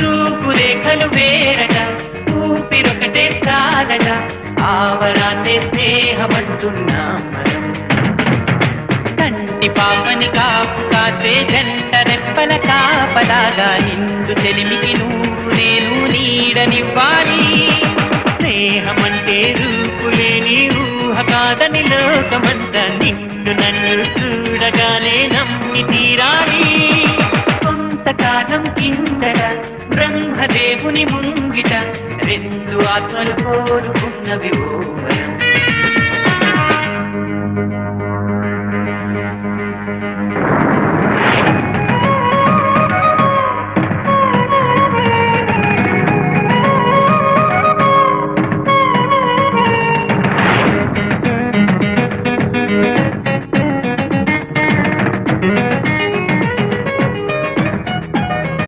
రూపురేఖలు వేరట ఊపిరొకటే చాలట ఆవరాన్ని స్నేహమంటున్నాం కంటి పాపని కాపు కాచే జంట రెప్పల కాపలాగా నిండు తెలిమికి నువ్వు నేను నీడనివ్వాలి. స్నేహమంటే రూపులేని ఊహ కాదని లోకమంతా నిన్ను నన్ను చూడగానే నమ్మి తీరాలి. కొంతకాలం కిందట బ్రహ్మదేవుని ముంగిట రెండు ఆత్మలు కోరుకున్నవి ఓ